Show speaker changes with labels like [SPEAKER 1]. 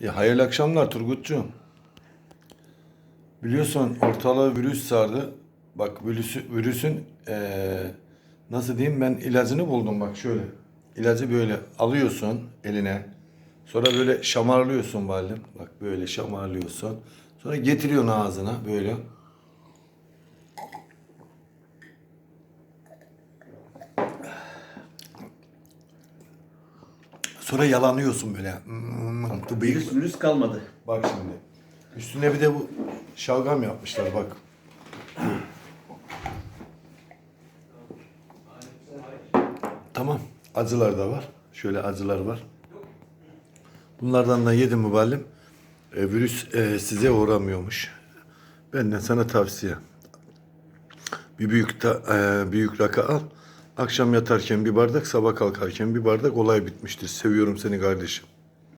[SPEAKER 1] Ya hayırlı akşamlar Turgutcuğum. Biliyorsun ortalığı virüs sardı. Bak virüsü, virüsün eee, nasıl diyeyim ben ilacını buldum bak şöyle. İlacı böyle alıyorsun eline. Sonra böyle şamarlıyorsun valim. Bak böyle şamarlıyorsun. Sonra getiriyorsun ağzına böyle. Sonra yalanıyorsun böyle. Hmm, bu bıyık-
[SPEAKER 2] Virüs, virüs kalmadı.
[SPEAKER 1] Bak şimdi. Üstüne bir de bu şalgam yapmışlar bak. Tamam. Acılar da var. Şöyle acılar var. Bunlardan da yedim müballim. E, virüs e, size uğramıyormuş. Benden sana tavsiye. Bir büyük ta, e, büyük rakı al. Akşam yatarken bir bardak, sabah kalkarken bir bardak olay bitmiştir. Seviyorum seni kardeşim.